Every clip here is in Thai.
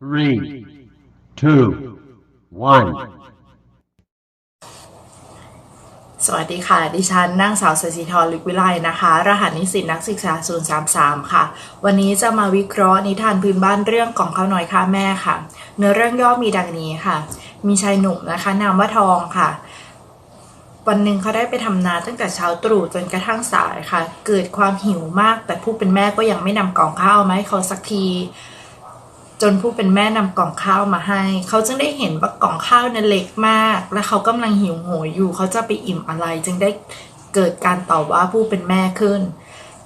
three, two, one. สวัสดีค่ะ ดิฉันนางสาวสศิธรลิกวิไลนะคะ รหัสนิสิตนักศึกษา 033 ค่ะ วันนี้จะมาวิเคราะห์นิทานพื้นบ้านเรื่องของข้าวน้อยค่าแม่ค่ะ เนื้อเรื่องย่อมีดังนี้ค่ะ มีชายหนุ่มนะคะ นามว่าทองค่ะ วันหนึ่งเขาได้ไปทำนาตั้งแต่เช้าตรู่จนกระทั่งสายค่ะ เกิดความหิวมาก แต่ผู้เป็นแม่ก็ยังไม่นำกล่องข้าวมาให้เขาสักที จนผู้เป็นแม่นำกล่องข้าวมาให้ เขาจึงได้เห็นว่ากล่องข้าวนั้นเล็กมาก และเขากำลังหิวโหยอยู่ เขาจะไปอิ่มอะไร จึงได้เกิดการตอบว่าผู้เป็นแม่ขึ้น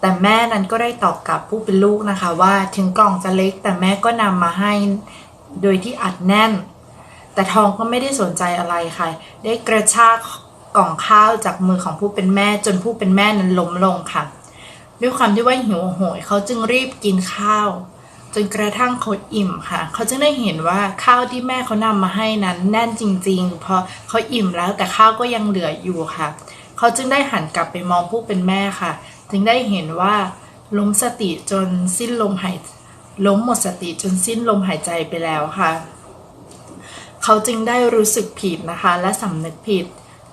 แต่แม่นั้นก็ได้ตอบกลับผู้เป็นลูกนะคะว่าถึงกล่องจะเล็ก แต่แม่ก็นำมาให้ โดยที่อัดแน่น แต่ทองก็ไม่ได้สนใจอะไรค่ะ ได้กระชากกล่องข้าวจากมือของผู้เป็นแม่ จนผู้เป็นแม่นั้นล้มลงค่ะ ด้วยความที่ว่าหิวโหยเขาจึงรีบกินข้าว จนกระทั่งเขาอิ่มค่ะ เขาจึงได้เห็นว่าข้าวที่แม่เขานำมาให้นั้นแน่นจริงๆ เพราะเขาอิ่มแล้วแต่ข้าวก็ยังเหลืออยู่ค่ะ เขาจึงได้หันกลับไปมองผู้เป็นแม่ค่ะ จึงได้เห็นว่าล้มสติจนสิ้นลมหายล้มหมดสติจนสิ้นลมหายใจไปแล้วค่ะ เขาจึงได้รู้สึกผิดนะคะ และสำนึกผิด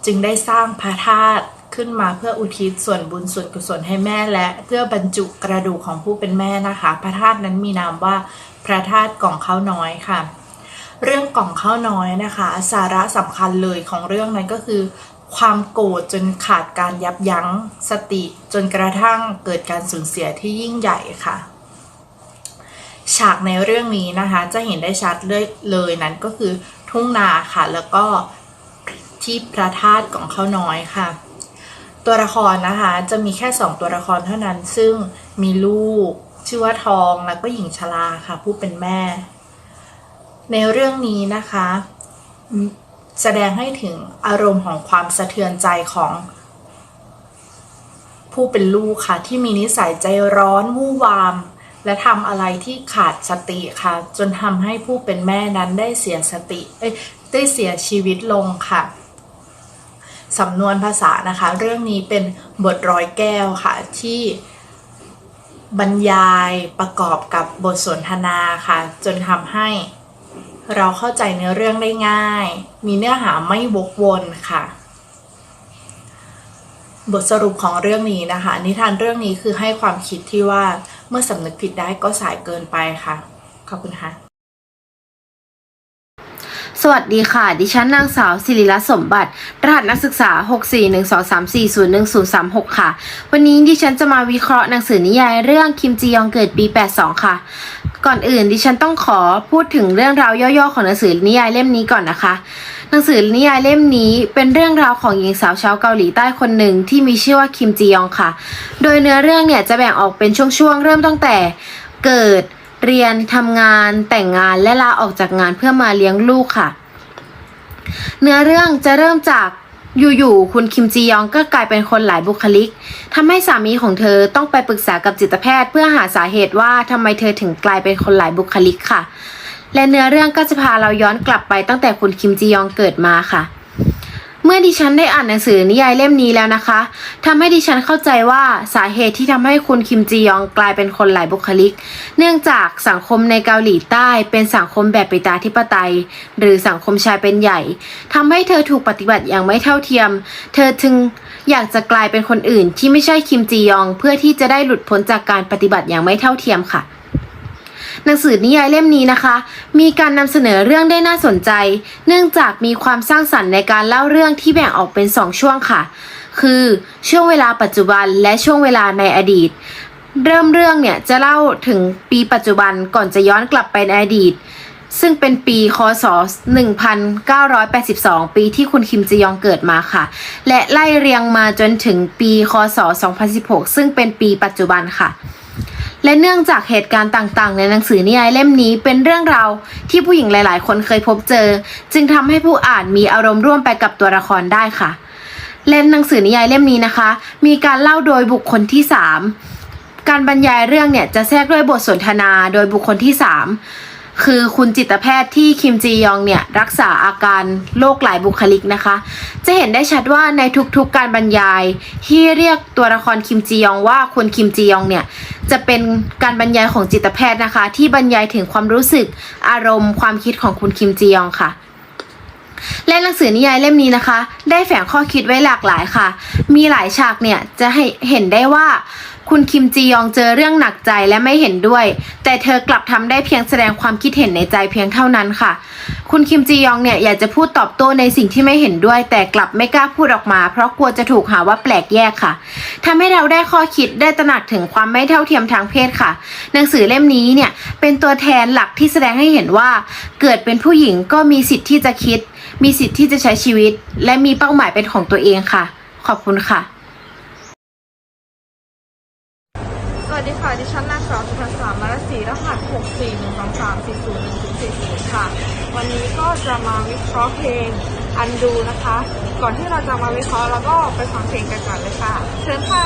จึงได้สร้างพระธาตุ ขึ้นมาเพื่ออุทิศส่วนบุญส่วนกุศลให้แม่และ เพื่อบรรจุกระดูกของผู้เป็นแม่นะคะ พระธาตุนั้นมีนามว่าพระธาตุกล่องข้าวน้อยค่ะ เรื่องกล่องข้าวน้อยนะคะ สาระสำคัญเลยของเรื่องนั้นก็คือ ความโกรธจนขาดการยับยั้งสติ จนกระทั่งเกิดการสูญเสียที่ยิ่งใหญ่ค่ะฉากในเรื่องนี้นะคะจะเห็นได้ชัดเลยเลยนั้นก็คือทุ่งนาค่ะ แล้วก็ที่พระธาตุของข้าวน้อยค่ะ ตัวละครนะคะ จะมีแค่สองตัวละครเท่านั้น ซึ่งมีลูก ชื่อว่าทองแล้วก็หญิงชราค่ะ ผู้เป็นแม่ ในเรื่องนี้นะคะ แสดงให้ถึงอารมณ์ของความสะเทือนใจของผู้เป็นลูกค่ะ ที่มีนิสัยใจร้อนวู่วาม และทำอะไรที่ขาดสติค่ะ จนทำให้ผู้เป็นแม่นั้นได้เสียสติ เอ้ยได้เสียชีวิตลงค่ะ สำนวนภาษานะคะ เรื่องนี้เป็นบทร้อยแก้วค่ะที่บรรยายประกอบกับบทสนทนาค่ะ จนทำให้เราเข้าใจเนื้อเรื่องได้ง่าย มีเนื้อหาไม่วกวนค่ะ บทสรุปของเรื่องนี้นะคะ นิทานเรื่องนี้คือให้ความคิดที่ว่าเมื่อสำนึกผิดได้ก็สายเกินไปค่ะ ขอบคุณค่ะ สวัสดีค่ะ ดิฉันนางสาวศิริรัตน์สมบัติ รหัสนักศึกษา 64123401036 ค่ะ วันนี้ดิฉันจะมาวิเคราะห์หนังสือนิยายเรื่องคิมจียองเกิดปี 82 ค่ะ ก่อนอื่นดิฉันต้องขอพูดถึงเรื่องราวย่อๆของหนังสือนิยายเล่มนี้ก่อนนะคะหนังสือนิยายเล่มนี้เป็นเรื่องราวของหญิงสาวชาวเกาหลีใต้คนหนึ่งที่มีชื่อว่าคิมจียองค่ะ โดยเนื้อเรื่องเนี่ยจะแบ่งออกเป็นช่วงๆ เริ่มตั้งแต่เกิด เรียนทำงานแต่งงานและลาออกจากงานเพื่อมาเลี้ยงลูกค่ะ เนื้อเรื่องจะเริ่มจากอยู่ๆคุณคิมจียองก็กลายเป็นคนหลายบุคลิกทำให้สามีของเธอต้องไปปรึกษากับจิตแพทย์ เพื่อหาสาเหตุว่าทำไมเธอถึงกลายเป็นคนหลายบุคลิกค่ะ และเนื้อเรื่องก็จะพาเราย้อนกลับไปตั้งแต่คุณคิมจียองเกิดมาค่ะ เมื่อดิฉันได้อ่านหนังสือนิยายเล่มนี้แล้วนะคะทำให้ดิฉันเข้าใจว่าสาเหตุที่ทำให้คุณคิมจียองกลายเป็นคนหลายบุคลิก เนื่องจากสังคมในเกาหลีใต้เป็นสังคมแบบปิตาธิปไตย หรือสังคมชายเป็นใหญ่ทำให้เธอถูกปฏิบัติอย่างไม่เท่าเทียม เธอจึงอยากจะกลายเป็นคนอื่นที่ไม่ใช่คิมจียอง เพื่อที่จะได้หลุดพ้นจากการปฏิบัติอย่างไม่เท่าเทียมค่ะ หนังสือนิยายเล่มนี้นะคะ มีการนำเสนอเรื่องได้น่าสนใจ เนื่องจากมีความสร้างสรรค์ในการเล่าเรื่องที่แบ่งออกเป็น 2 ช่วงค่ะ คือช่วงเวลาปัจจุบันและช่วงเวลาในอดีต เริ่มเรื่องเนี่ยจะเล่าถึงปีปัจจุบันก่อนจะย้อนกลับไปในอดีต ซึ่งเป็นปีคศ 1982 ปีที่คุณคิมจียองเกิดมาค่ะ และไล่เรียงมาจนถึงปีคศ 2016 ซึ่งเป็นปีปัจจุบันค่ะ และเนื่องจากเหตุการณ์ต่างๆ ในหนังสือนิยายเล่มนี้เป็นเรื่องราวที่ผู้หญิงหลาย ๆ คนเคยพบเจอ จึงทำให้ผู้อ่านมีอารมณ์ร่วมไปกับตัวละครได้ค่ะ และหนังสือนิยายเล่มนี้นะคะ มีการเล่าโดยบุคคลที่ 3 การบรรยายเรื่องเนี่ยจะแทรกด้วยบทสนทนาโดยบุคคลที่ 3 คือคุณจิตแพทย์ที่คิมจียองเนี่ยรักษาอาการโรคหลายบุคลิกนะคะ จะเห็นได้ชัดว่าในทุกๆการบรรยาย ที่เรียกตัวละครคิมจียองว่าคุณคิมจียองเนี่ยจะเป็นการบรรยายของจิตแพทย์นะคะ ที่บรรยายถึงความรู้สึกอารมณ์ความคิดของคุณคิมจียองค่ะและหนังสือนิยายเล่มนี้นะคะ ได้แฝงข้อคิดไว้หลากหลายค่ะ มีหลายฉากเนี่ยจะให้เห็นได้ว่า คุณคิมจียองเจอเรื่องหนักใจและไม่เห็นด้วย แต่เธอกลับทำได้เพียงแสดงความคิดเห็นในใจเพียงเท่านั้นค่ะ คุณคิมจียองเนี่ยอยากจะพูดตอบโต้ในสิ่งที่ไม่เห็นด้วย แต่กลับไม่กล้าพูดออกมา เพราะกลัวจะถูกหาว่าแปลกแยกค่ะทำให้เราได้ข้อคิดได้ตระหนักถึงความไม่เท่าเทียมทางเพศค่ะ หนังสือเล่มนี้เนี่ยเป็นตัวแทนหลักที่แสดงให้เห็นว่า เกิดเป็นผู้หญิงก็มีสิทธิ์ที่จะคิด มีสิทธิ์ที่จะใช้ชีวิต และมีเป้าหมายเป็นของตัวเองค่ะ ขอบคุณค่ะ ดีค่ะ ดิฉันนางสาวสุภาษามารสีรหัส 6 4 1 2 3 4 0 1 0 4 0 ค่ะ วันนี้ก็จะมาวิเคราะห์เพลงอันดูนะคะ ก่อนที่เราจะมาวิเคราะห์เราก็ไปฟังเพลงกันก่อนเลยค่ะ เชิญค่ะ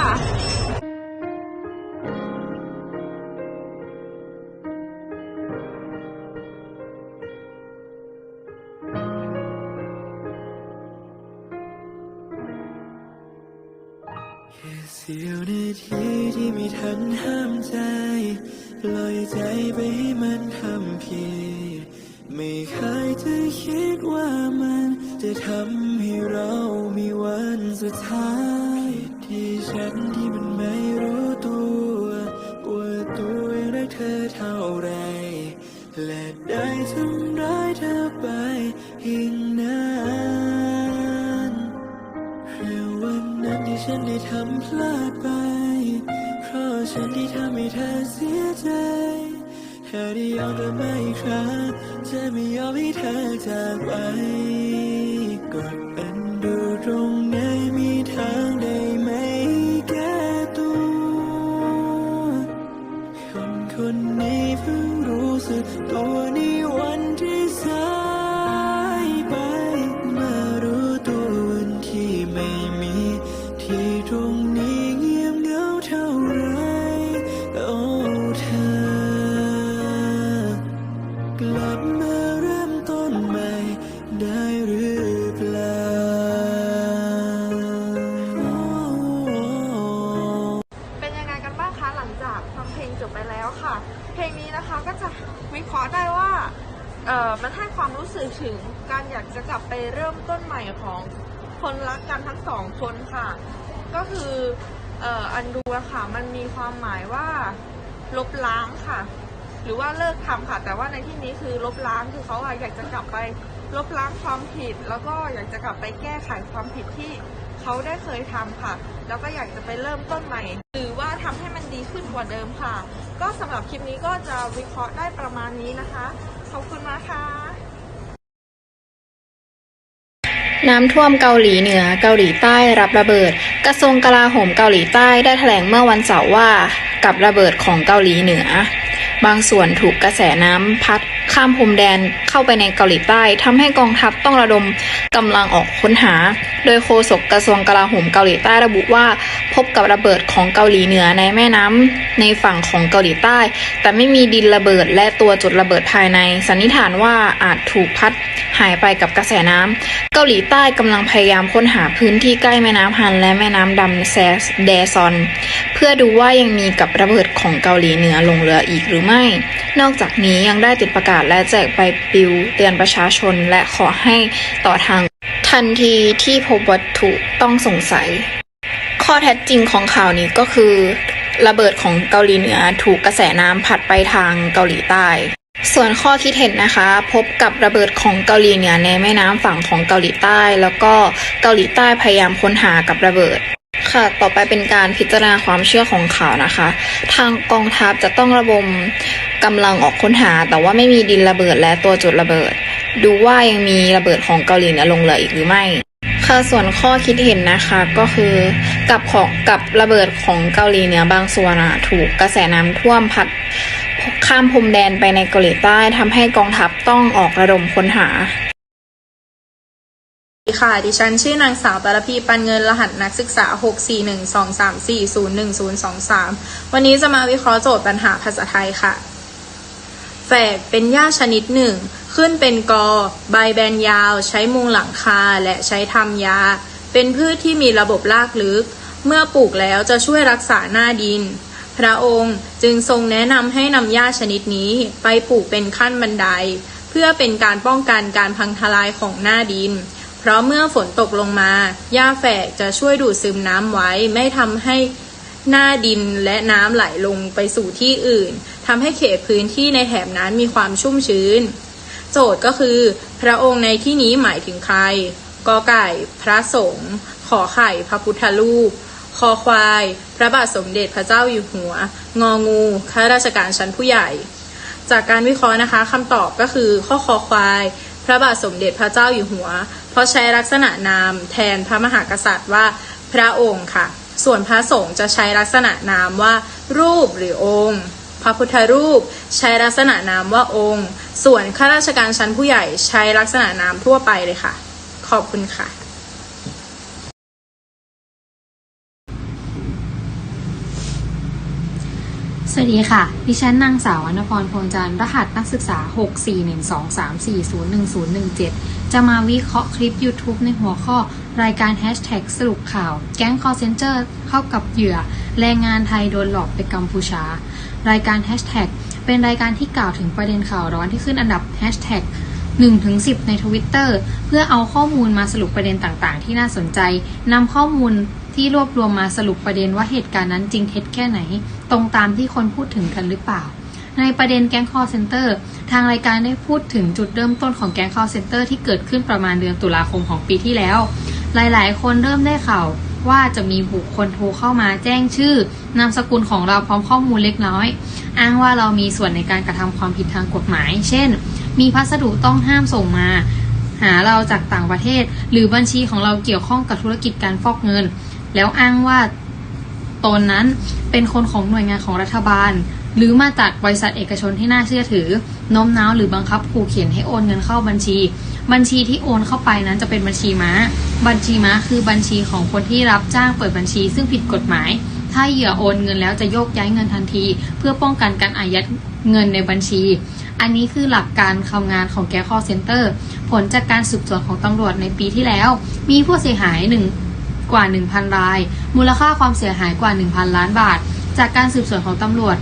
ค่เสี้ยวนาทีที่ไม่ทันห้ามใจ ลอยใจไปให้มันทำผิดไม่เคยจะคิดว่ามันจะทำให้เรามีวันสุดท้ายที่ฉัน พลาดไป เพราะฉันที่ทำให้เธอเสียใจ เธอได้ยอมเธอไม่อีกครั้งจะไม่ยอมให้เธอจากไป คนรักกันทั้งสองคนค่ะ ก็คืออันดูอะค่ะมันมีความหมายว่าลบล้างค่ะ หรือว่าเลิกทำค่ะ แต่ว่าในที่นี้คือลบล้างคือเขาอะอยากจะกลับไปลบล้างความผิด แล้วก็อยากจะกลับไปแก้ไขความผิดที่เขาได้เคยทำค่ะ แล้วก็อยากจะไปเริ่มต้นใหม่ หรือว่าทำให้มันดีขึ้นกว่าเดิมค่ะ ก็สำหรับคลิปนี้ก็จะวิเคราะห์ได้ประมาณนี้นะคะ ขอบคุณมากค่ะ น้ำท่วมเกาหลีเหนือเกาหลีใต้รับระเบิด กระทรวงกลาโหมเกาหลีใต้ได้แถลงเมื่อวันเสาร์ว่ากับระเบิดของเกาหลีเหนือ บางส่วนถูกกระแสน้ำพัดข้ามพรมแดนเข้าไปในเกาหลีใต้ทำให้กองทัพต้องระดมกำลังออกค้นหา โดยโฆษกกระทรวงกลาโหมเกาหลีใต้ระบุว่า พบกับระเบิดของเกาหลีเหนือในแม่น้ำในฝั่งของเกาหลีใต้ แต่ไม่มีดินระเบิดและตัวจุดระเบิดภายใน สันนิษฐานว่าอาจถูกพัดหายไปกับกระแสน้ำเกาหลีใต้กำลังพยายามค้นหาพื้นที่ใกล้แม่น้ำฮันและแม่น้ำดำแซสแดซอน เพื่อดูว่ายังมีกับระเบิดของเกาหลีเหนือลงเหลืออีกหรือไม่ นอกจากนี้ยังได้ติดประกาศและแจกใบปลิวเตือนประชาชนและขอให้ต่อทาง ทันทีที่พบวัตถุต้องสงสัย ข้อเท็จจริงของข่าวนี้ก็คือ ระเบิดของเกาหลีเหนือถูกกระแสน้ำพัดไปทางเกาหลีใต้ส่วนข้อคิดเห็นนะคะ พบกับระเบิดของเกาหลีเหนือในแม่น้ำฝั่งของเกาหลีใต้ แล้วก็เกาหลีใต้พยายามค้นหากับระเบิด ค่ะ ต่อไปเป็นการพิจารณาความเชื่อของข่าวนะคะ ทางกองทัพจะต้องระบมกำลังออกค้นหา แต่ว่าไม่มีดินระเบิดและตัวจุดระเบิด ดูว่ายังมีระเบิดของเกาหลีเหนือลงเหลืออีกหรือไม่ ค่ะ ส่วนข้อคิดเห็นนะคะก็คือกับของกับระเบิดของเกาหลีเหนือบางส่วนอะถูกกระแสน้ำท่วมพัดข้ามพรมแดนไปในเกาหลีใต้ทำให้กองทัพต้องออกระดมค้นหา ค่ะ ดิฉันชื่อนางสาวปารพีปันเงินรหัสนักศึกษา 64123401023 วันนี้จะมาวิเคราะห์โจทย์ปัญหาภาษาไทยค่ะ แฝกเป็นหญ้าชนิดหนึ่ง ขึ้นเป็นกอ ใบแบนยาว ใช้มุงหลังคา และใช้ทำยา เป็นพืชที่มีระบบรากลึก เมื่อปลูกแล้วจะช่วยรักษาหน้าดิน พระองค์จึงทรงแนะนำให้นำหญ้าชนิดนี้ไปปลูกเป็นขั้นบันได เพื่อเป็นการป้องกันการพังทลายของหน้าดิน เพราะเมื่อฝนตกลงมาหญ้าแฝกจะช่วยดูดซึมน้ำไว้ ไม่ทำให้หน้าดินและน้ำไหลลงไปสู่ที่อื่นทำให้เขตพื้นที่ในแถบนั้นมีความชุ่มชื้น โจทย์ก็คือ พระองค์ในที่นี้หมายถึงใครกอไก่ พระสงฆ์ขอไข่ พระพุทธรูปคอควาย พระบาทสมเด็จพระเจ้าอยู่หัว งองูข้าราชการชั้นผู้ใหญ่ จากการวิเคราะห์นะคะคำตอบก็คือข้อคอควาย พระบาทสมเด็จพระเจ้าอยู่หัว เพราะใช้ลักษณะนามแทนพระมหากษัตริย์ว่าพระองค์ค่ะ ส่วนพระสงฆ์จะใช้ลักษณะนามว่า รูปหรือองค์ พระพุทธรูปใช้ลักษณะนามว่าองค์ ส่วนข้าราชการชั้นผู้ใหญ่ใช้ลักษณะนามทั่วไปเลยค่ะ ขอบคุณค่ะ สวัสดีค่ะ ดิฉันนางสาววรรณพรพงจันทร์รหัสนักศึกษา 64123401017 จะมาวิเคราะห์คลิป YouTube ในหัวข้อรายการ Hashtag สรุปข่าว แก๊ง call center เข้ากับเหยื่อ แรงงานไทยโดนหลอกไปกัมพูชา รายการ Hashtag เป็นรายการที่กล่าวถึงประเด็นข่าวร้อนที่ขึ้นอันดับ Hashtag 1-10 ใน Twitter เพื่อเอาข้อมูลมาสรุปประเด็นต่างๆ ที่น่าสนใจนำข้อมูล ที่รวบรวมมาสรุปประเด็นว่าเหตุการณ์นั้นจริงเท็จแค่ไหน ตรงตามที่คนพูดถึงกันหรือเปล่า ในประเด็นแก๊ง call center ทางรายการได้พูดถึงจุดเริ่มต้นของแก๊ง call center ที่เกิดขึ้นประมาณเดือนตุลาคมของปีที่แล้ว หลายๆ คนเริ่มได้ข่าวว่าจะมีบุคคลโทรเข้ามาแจ้งชื่อนามสกุลของเราพร้อมข้อมูลเล็กน้อย อ้างว่าเรามีส่วนในการกระทำความผิดทางกฎหมาย เช่น มีพัสดุต้องห้ามส่งมา หาเราจากต่างประเทศ หรือบัญชีของเราเกี่ยวข้องกับธุรกิจการฟอกเงิน แล้วอ้างว่าตนนั้นเป็นคนของหน่วยงานของรัฐบาล หรือมาจากบริษัทเอกชนที่น่าเชื่อถือโน้มน้าวหรือบังคับขู่เขียนให้โอนเงินเข้าบัญชี บัญชีที่โอนเข้าไปนั้นจะเป็นบัญชีม้า บัญชีม้าคือบัญชีของคนที่รับจ้างเปิดบัญชี ซึ่งผิดกฎหมาย ถ้าเหยื่อโอนเงินแล้วจะโยกย้ายเงินทันที เพื่อป้องกันการอายัดเงินในบัญชี อันนี้คือหลักการทำงานของแก๊ง call center ผลจากการสืบสวนของตำรวจในปีที่แล้ว มีผู้เสียหายหนึ่ง กว่า 1,000 ราย มูลค่าความเสียหายกว่า 1,000 ล้านบาท จากการสืบสวนของตำรวจ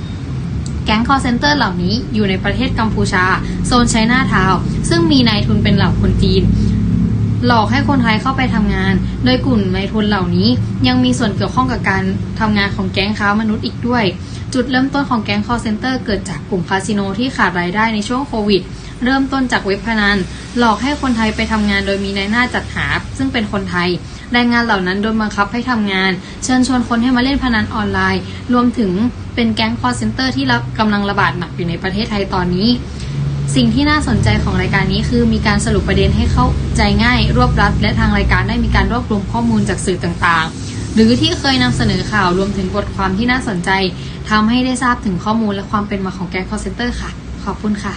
แก๊ง call center เหล่านี้อยู่ในประเทศกัมพูชา โซนไชน่าทาวซึ่งมีนายทุนเป็นเหล่าคนจีนหลอกให้คนไทยเข้าไปทำงาน โดยกลุ่มนายทุนเหล่านี้ยังมีส่วนเกี่ยวข้องกับการทำงานของแก๊งค้ามนุษย์อีกด้วย จุดเริ่มต้นของแก๊ง call center เกิดจากกลุ่มคาสิโนที่ขาดรายได้ในช่วงโควิด เริ่มต้นจากเว็บพนัน หลอกให้คนไทยไปทำงานโดยมีนายหน้าจัดหา ซึ่งเป็นคนไทย แรงงานเหล่านั้นโดนบังคับให้ทำงาน เชิญชวนคนให้มาเล่นพนันออนไลน์ รวมถึงเป็นแก๊ง call center ที่รับกำลังระบาดหนักอยู่ในประเทศไทยตอนนี้ สิ่งที่น่าสนใจของรายการนี้คือมีการสรุปประเด็นให้เข้าใจง่าย รวบรัด และทางรายการได้มีการรวบรวมข้อมูลจากสื่อต่างๆ หรือที่เคยนำเสนอข่าวรวมถึงบทความที่น่าสนใจทำให้ได้ทราบถึงข้อมูลและความเป็นมาของแก๊ง call center ค่ะ ขอบคุณค่ะ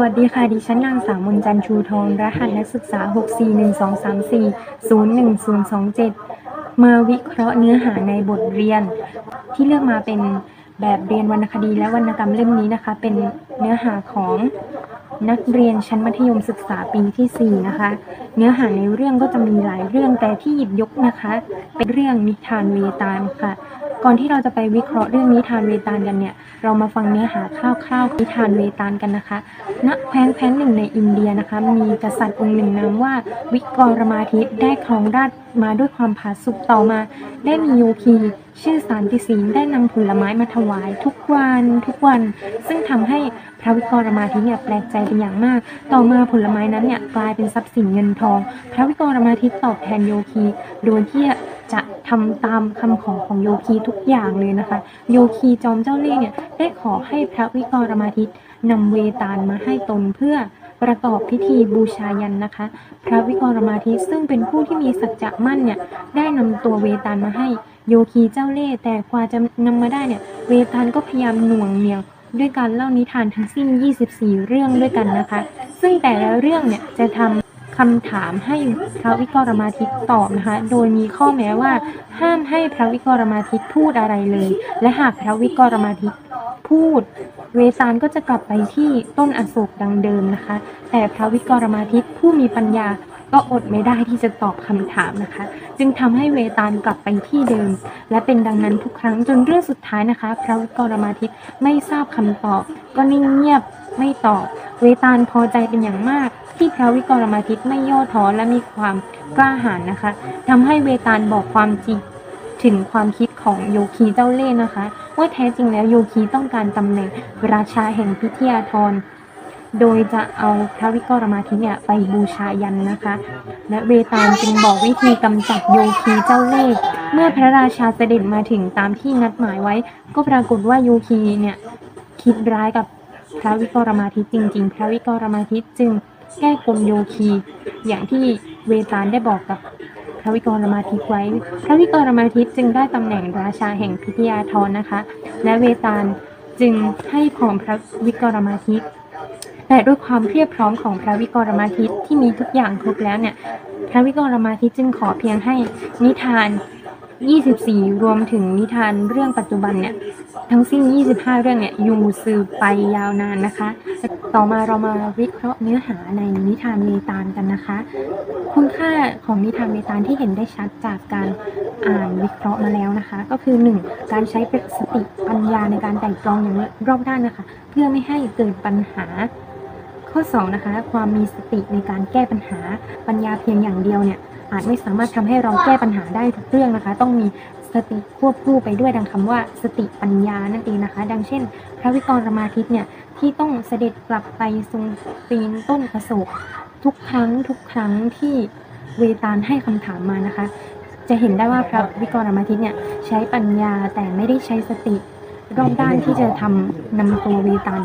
วัสดีค่ะ ดิฉันนางสาวมนจันชูทอง รหัสนักศึกษา 64123401027 มาวิเคราะห์เนื้อหาในบทเรียน ที่เลือกมาเป็นแบบเรียนวรรณคดีและวรรณกรรมเล่มนี้นะคะ เป็นเนื้อหาของนักเรียนชั้นมัธยมศึกษาปีที่ 4 นะคะ เนื้อหาในเรื่องก็จะมีหลายเรื่องแต่ที่หยิบยกนะคะ เป็นเรื่องนิทานเวตาลค่ะ ก่อนที่เราจะไปวิเคราะห์เรื่องนิทานเวตาลกันเนี่ย เรามาฟังเนื้อหาคร่าวๆนิทานเวตาลกันนะคะ ณ แคว้นแคว้นหนึ่งในอินเดียนะคะ มีกษัตริย์องค์หนึ่งนามว่าวิกรมาทิตได้ครองราชมาด้วยความผาสุกต่อมา ได้มีโยคีชื่อสารติศีลได้นำผลไม้มาถวายทุกวันทุกวัน ซึ่งทำให้พระวิกรมาทิเนี่ยแปลกใจเป็นอย่างมาก ต่อมาผลไม้นั้นเนี่ยกลายเป็นทรัพย์สินเงินทอง พระวิกรมาทิตอบแทนโยคี โดยที่ จะทำตามคำขอของโยคีทุกอย่างเลยนะคะ โยคีจอมเจ้าเล่ห์เนี่ยได้ขอให้พระวิกรมาทิตนำเวตาลมาให้ตนเพื่อประกอบพิธีบูชายันนะคะ พระวิกรมาทิตซึ่งเป็นผู้ที่มีสัจจะมั่นเนี่ยได้นำตัวเวตาลมาให้โยคีเจ้าเล่ห์แต่กว่าจะนำมาได้เนี่ยเวตาลก็พยายามหน่วงเหนี่ยวด้วยการเล่านิทานทั้งสิ้น 24 เรื่องด้วยกันนะคะ ซึ่งแต่ละเรื่องเนี่ยจะทำ คำถามให้พระวิกรมาทิตตอบนะคะ โดยมีข้อแม้ว่า ห้ามให้พระวิกรมาทิตพูดอะไรเลย และหากพระวิกรมาทิตพูด เวสาลก็จะกลับไปที่ต้นอโศกดังเดิมนะคะ แต่พระวิกรมาทิตผู้มีปัญญาก็อดไม่ได้ที่จะตอบคำถามนะคะ จึงทำให้เวตาลกลับไปที่เดิม และเป็นดังนั้นทุกครั้งจนเรื่องสุดท้ายนะคะ พระวิกรมาทิตไม่ทราบคำตอบ ก็นิ่งเงียบไม่ตอบ เวตาลพอใจเป็นอย่างมาก ที่พระวิกรมาทิตไม่ย่อท้อและมีความกล้าหาญนะคะทำให้เวตาลบอกความจริงถึงความคิดของโยคีเจ้าเล่ห์นะคะ ว่าแท้จริงแล้วโยคีต้องการตำแหน่งราชาแห่งพิทยาธรโดยจะเอาพระวิกรมาทิตเนี่ยไปบูชายันนะคะ และเวตาลจึงบอกวิธีกำจัดโยคีเจ้าเล่ห์เมื่อพระราชาเสด็จมาถึงตามที่นัดหมายไว้ ก็ปรากฏว่าโยคีเนี่ยคิดร้ายกับพระวิกรมาทิตจริง ๆ พระวิกรมาทิตจึง แก้กลโยคี อย่างที่เวตาลได้บอกกับพระวิกรมาทิตไว้ พระวิกรมาทิตจึงได้ตำแหน่งราชาแห่งพิทยาธรนะคะ และเวตาลจึงให้พรพระวิกรมาทิตแต่ด้วยความเพียบพร้อมของพระวิกรมาทิตที่มีทุกอย่างครบแล้วเนี่ย พระวิกรมาทิตจึงขอเพียงให้นิทาน 24 รวมถึงนิทานเรื่องปัจจุบันเนี่ย ทั้งสิ้น 25 เรื่องเนี่ยอยู่สืบไปยาวนานนะคะ ต่อมาเรามาวิเคราะห์เนื้อหาในนิทานเวตาลกันนะคะ คุณค่าของนิทานเวตาลที่เห็นได้ชัดจากการอ่านวิเคราะห์มาแล้วนะคะ ก็คือ 1. การใช้สติปัญญาในการไตร่ตรองอย่างรอบด้านนะคะ เพื่อไม่ให้เกิดปัญหา ข้อ2นะคะความมีสติในการแก้ปัญหาปัญญาเพียงอย่างเดียวเนี่ยอาจไม่สามารถทำให้เราแก้ปัญหาได้ทุกเรื่องนะคะ ต้องมีสติควบคู่ไปด้วยดังคำว่าสติปัญญานั่นเองนะคะ ดังเช่น พระวิกรมาทิตเนี่ย ที่ต้องเสด็จกลับไปทรงปีนต้นอโศกทุกครั้งทุกครั้งที่เวตาลให้คำถามมานะคะ จะเห็นได้ว่าพระวิกรมาทิตเนี่ยใช้ปัญญาแต่ไม่ได้ใช้สติรอบด้านที่จะทำนำตัวเวตาล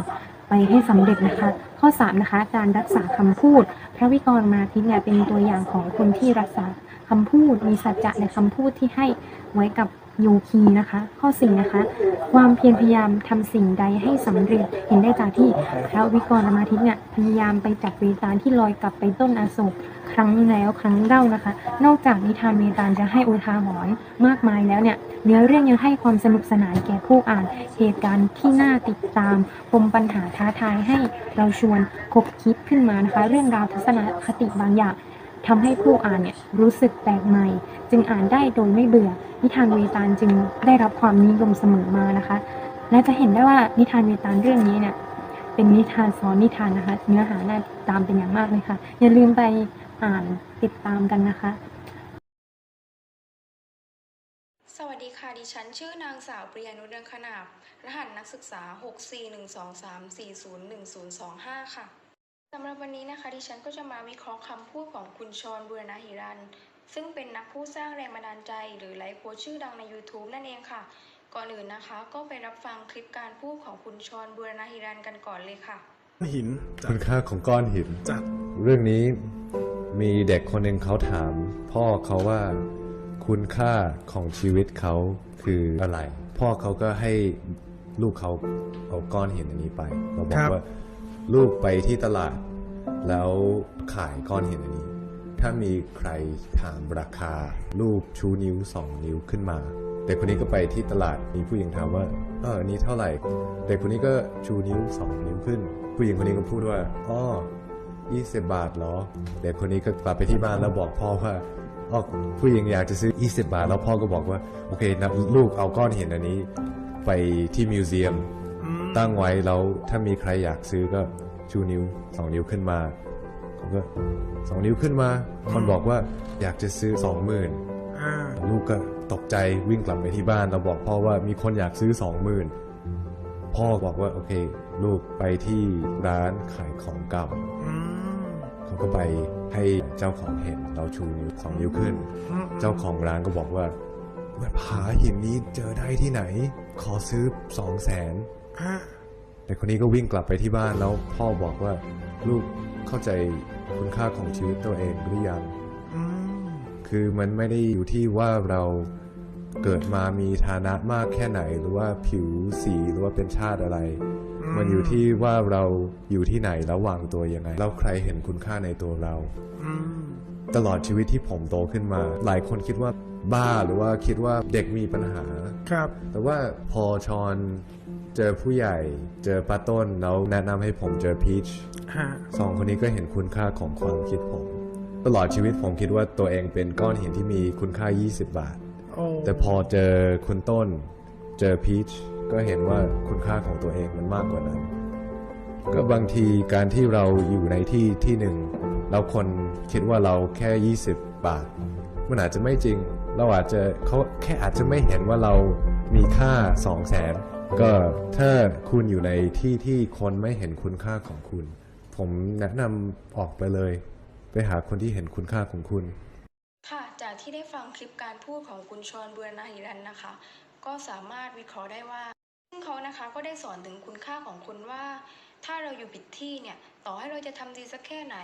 ไปให้สำเร็จนะคะ ข้อ3นะคะการรักษาคำพูด พระวิกรมาทิตเนี่ยเป็นตัวอย่างของคนที่รักษาคำพูดมีสัจจะในคำพูดที่ให้ไว้กับ โยคีนะคะ ข้อ4นะคะ ความเพียรพยายามทำสิ่งใดให้สำเร็จเห็นได้จากที่พระวิกรมาทิตเนี่ยพยายามไปจับเวตาลที่ลอยกลับไปต้นอโศกครั้งแล้วครั้งเล่านะคะ นอกจากนิทานเวตาลจะให้อุทาหรณ์มากมายแล้วเนี่ยเนื้อเรื่องยังให้ความสนุกสนานแก่ผู้อ่านเหตุการณ์ที่น่าติดตามปมปัญหาท้าทายให้เราชวนคบคิดขึ้นมานะคะ เรื่องราวทัศนคติบางอย่าง ทำให้ผู้อ่านเนี่ยรู้สึกแปลกใหม่ จึงอ่านได้โดยไม่เบื่อ นิทานเวตาลจึงได้รับความนิยมเสมอมานะคะ และจะเห็นได้ว่านิทานเวตาลเรื่องนี้เนี่ยเป็นนิทานสอนนิทานนะคะ เนื้อหาน่าตามเป็นอย่างมากเลยค่ะ อย่าลืมไปอ่านติดตามกันนะคะสวัสดีค่ะ ดิฉันชื่อนางสาวปริยานุเรืองขนาบ รหัสนักศึกษา 64123401025 ค่ะ สำหรับวันนี้นะคะดิฉันก็จะมาวิเคราะห์คำพูดของคุณชรบุรณหิรัน ซึ่งเป็นนักพูดสร้างแรงบันดาลใจหรือไลฟ์โค้ชชื่อดังใน YouTube นั่นเองค่ะ ก่อนอื่นนะคะ ก็ไปรับฟังคลิปการพูดของคุณชรบุรณหิรันกันก่อนเลยค่ะ หินคุณค่าของก้อนหินจากเรื่องนี้มีเด็กคนหนึ่งเขาถาม พ่อเขาว่าคุณค่าของชีวิตเขาคืออะไร พ่อเขาก็ให้ลูกเขาเอาก้อนหินอันนี้ไปเราบอกว่า ลูกไปที่ตลาด แล้วขายก้อนหินอันนี้ ถ้ามีใครถามราคา ลูกชูนิ้วสองนิ้วขึ้นมา เด็กคนนี้ก็ไปที่ตลาดมีผู้หญิงถามว่าเอออันนี้เท่าไหร่ เด็กคนนี้ก็ชูนิ้วสองนิ้วขึ้น ผู้หญิงคนนี้ก็พูดว่าอ๋อ20บบาทเหรอ เด็กคนนี้ก็กลับไปที่บ้านแล้วบอกพ่อว่าอ๋อผู้หญิงอยากจะซื้อ 20 บาท แล้วพ่อก็บอกว่า โอเคนะลูกเอาก้อนหินอันนี้ ไปที่มิวเซียม ตั้งไว้แล้วถ้ามีใครอยากซื้อก็ชูนิ้วสองนิ้วขึ้นมาผมก็สองนิ้วขึ้นมา คนบอกว่าอยากจะซื้อสองหมื่นอ่าลูกก็ตกใจวิ่งกลับไปที่บ้านเราบอกพ่อว่ามีคนอยากซื้อสองหมื่นพ่อบอกว่าโอเค ลูกไปที่ร้านขายของเก่าอืมเขาก็ไปให้เจ้าของเห็นเราชูนิ้วสองนิ้วขึ้นอืมเจ้าของร้านก็บอกว่าผาหินนี้เจอได้ที่ไหน ขอซื้อสองแสน อ่าแต่คนนี้ก็วิ่งกลับไปที่บ้านแล้วพ่อบอกว่า ลูกเข้าใจคุณค่าของชีวิตตัวเองหรือยังอืมคือมันไม่ได้อยู่ที่ว่าเราเกิดมามีฐานะมากแค่ไหน หรือว่าผิวสีหรือว่าเป็นชาติอะไร มันอยู่ที่ว่าเราอยู่ที่ไหนแล้ววางตัวยังไง แล้วใครเห็นคุณค่าในตัวเราอืมตลอดชีวิตที่ผมโตขึ้นมา หลายคนคิดว่าบ้าหรือว่าคิดว่าเด็กมีปัญหาครับ แต่ว่าพอชอน เจอผู้ใหญ่ เจอป้าต้นแล้วแนะนำให้ผมเจอพีชฮะสองคนนี้ก็เห็นคุณค่าของความคิดผม ตลอดชีวิตผมคิดว่าตัวเองเป็นก้อนหินที่มีคุณค่า 20 บาท โอ้แต่พอเจอคุณต้น เจอพีชก็เห็นว่าคุณค่าของตัวเองมันมากกว่านั้น ก็บางทีการที่เราอยู่ในที่ที่หนึ่งแล้วคนคิดว่าเราแค่ 20 บาท มันอาจจะไม่จริง เราอาจจะเขาแค่อาจจะไม่เห็นว่าเรามีค่า 2 0 0แสน ก็ถ้าคุณอยู่ในที่ที่คนไม่เห็นคุณค่าของคุณ ผมแนะนำออกไปเลย ไปหาคนที่เห็นคุณค่าของคุณ ค่ะจากที่ได้ฟังคลิปการพูดของคุณชรบุรณหิรันนะคะ ก็สามารถวิเคราะห์ได้ว่าซึ่งเขานะคะก็ได้สอนถึงคุณค่าของคุณว่า ถ้าเราอยู่ผิดที่เนี่ยต่อให้เราจะทำดีสักแค่ไหน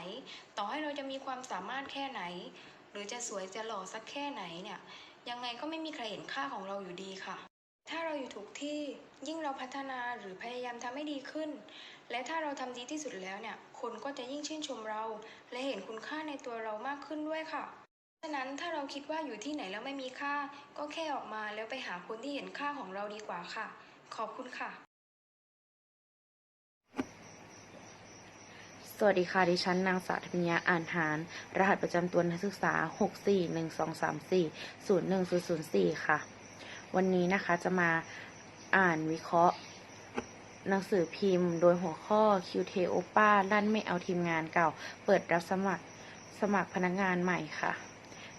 ต่อให้เราจะมีความสามารถแค่ไหน หรือจะสวยจะหล่อสักแค่ไหนเนี่ยยังไงก็ไม่มีใครเห็นค่าของเราอยู่ดีค่ะ ถ้าเราอยู่ถูกที่ยิ่งเราพัฒนาหรือพยายามทำให้ดีขึ้น และถ้าเราทำดีที่สุดแล้วเนี่ย คนก็จะยิ่งชื่นชมเรา และเห็นคุณค่าในตัวเรามากขึ้นด้วยค่ะฉะนั้นถ้าเราคิดว่าอยู่ที่ไหนแล้วไม่มีค่า ก็แค่ออกมาแล้วไปหาคนที่เห็นค่าของเราดีกว่าค่ะ ขอบคุณค่ะ สวัสดีค่ะ ดิฉันนางสาวธัญญาอ่านหาร รหัสประจำตัวนักศึกษา 64123401004 ค่ะ วันนี้นะคะจะมาอ่านวิเคราะห์ หนังสือพิมพ์ โดยหัวข้อ QT o p a ลั่นไม่เอาทีมงานเก่า เปิดรับสมัครสมัครพนักงานใหม่ค่ะ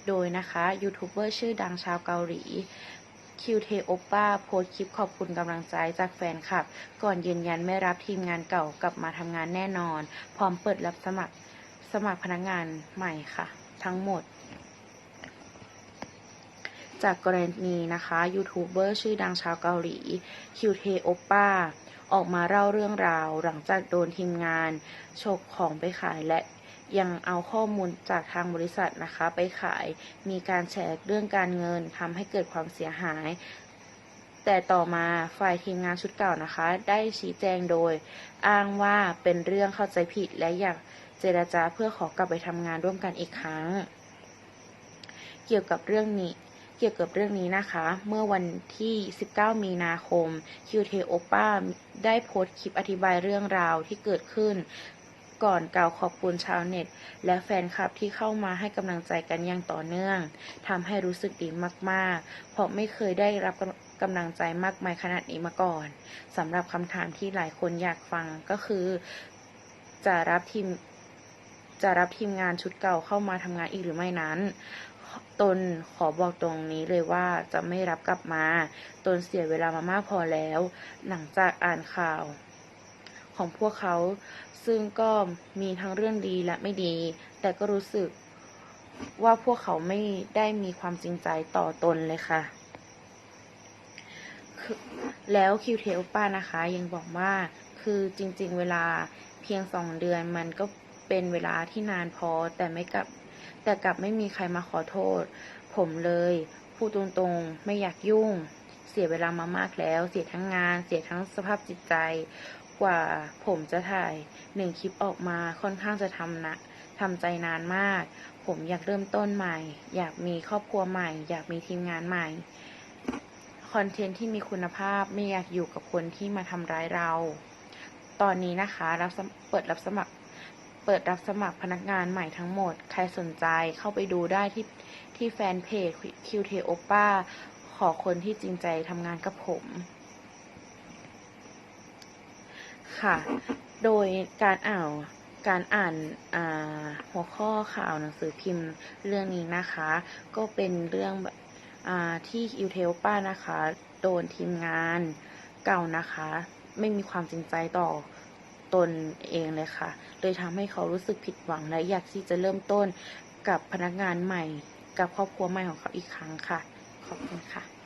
โดยนะคะยูทูบเบอร์ชื่อดังชาวเกาหลี QT o p a โพสคลิปขอบคุณกำลังใจจากแฟนคลับ ก่อนยืนยันไม่รับทีมงานเก่ากลับมาทำงานแน่นอน พร้อมเปิดรับสมัครสมัครพนักงานใหม่ค่ะ ทั้งหมด จากกรณีนะคะยูทูบเบอร์ชื่อดังชาวเกาหลี QT o p a ออกมาเล่าเรื่องราว หลังจากโดนทีมงานฉกของไปขายและยังเอาข้อมูลจากทางบริษัทนะคะ ไปขายมีการแชร์เรื่องการเงินทำให้เกิดความเสียหาย แต่ต่อมาฝ่ายทีมงานชุดเก่านะคะ ได้ชี้แจงโดย อ้างว่าเป็นเรื่องเข้าใจผิดและอยากเจรจาเพื่อขอกลับไปทำงานร่วมกันอีกครั้ง เกี่ยวกับเรื่องนี้ เกี่ยวกับเรื่องนี้นะคะ เมื่อวันที่ 19 มีนาคม QT o p a ได้โพสต์คลิปอธิบายเรื่องราวที่เกิดขึ้น ก่อนกล่าวขอบคุณชาวเน็ต และแฟนคลับที่เข้ามาให้กำลังใจกันอย่างต่อเนื่องทำให้รู้สึกดีมากๆ เพราะไม่เคยได้รับกำลังใจมากมายขนาดนี้มาก่อนสำหรับคำถามที่หลายคนอยากฟังก็คือ จะรับทีมจะรับทีมงานชุดเก่าเข้ามาทำงานอีกหรือไม่นั้น ตนขอบอกตรงนี้เลยว่าจะไม่รับกลับมา ตนเสียเวลามามากพอแล้ว หลังจากอ่านข่าวของพวกเขา ซึ่งก็มีทั้งเรื่องดีและไม่ดี แต่ก็รู้สึกว่าพวกเขาไม่ได้มีความจริงใจต่อตนเลยค่ะ แล้วคิวเทลป้านะคะ ยังบอกว่า คือจริง ๆ เวลาเพียงสองเดือนมันก็เป็นเวลาที่นานพอแต่ไม่กลับ แต่กลับไม่มีใครมาขอโทษ ผมเลยพูดตรงๆไม่อยากยุ่ง เสียเวลามามากแล้ว เสียทั้งงาน เสียทั้งสภาพจิตใจ กว่าผมจะถ่ายหนึ่งคลิปออกมาค่อนข้างจะทำนะทำใจนานมาก ผมอยากเริ่มต้นใหม่ อยากมีครอบครัวใหม่ อยากมีทีมงานใหม่ คอนเทนต์ที่มีคุณภาพไม่อยากอยู่กับคนที่มาทำร้ายเรา ตอนนี้นะคะรับเปิดรับสมัคร เปิดรับสมัครพนักงานใหม่ทั้งหมด ใครสนใจเข้าไปดูได้ที่ที่แฟนเพจ QT o p a ขอคนที่จริงใจทำงานกับผม ค่ะ โดยการอ่านการอ่านาหัวข้อข่าวหนังสือพิมพ์เรื่องนี้นะคะ ก็เป็นเรื่องอที่อิวเทลป้านะคะ โดนทีมงานเก่านะคะ ไม่มีความจริงใจต่อตนเองเลยค่ะ เลยทำให้เขารู้สึกผิดหวังและอยากที่จะเริ่มต้นกับพนักงานใหม่ กับครอบครัวใหม่ของเขาอีกครั้งค่ะ ขอบคุณค่ะ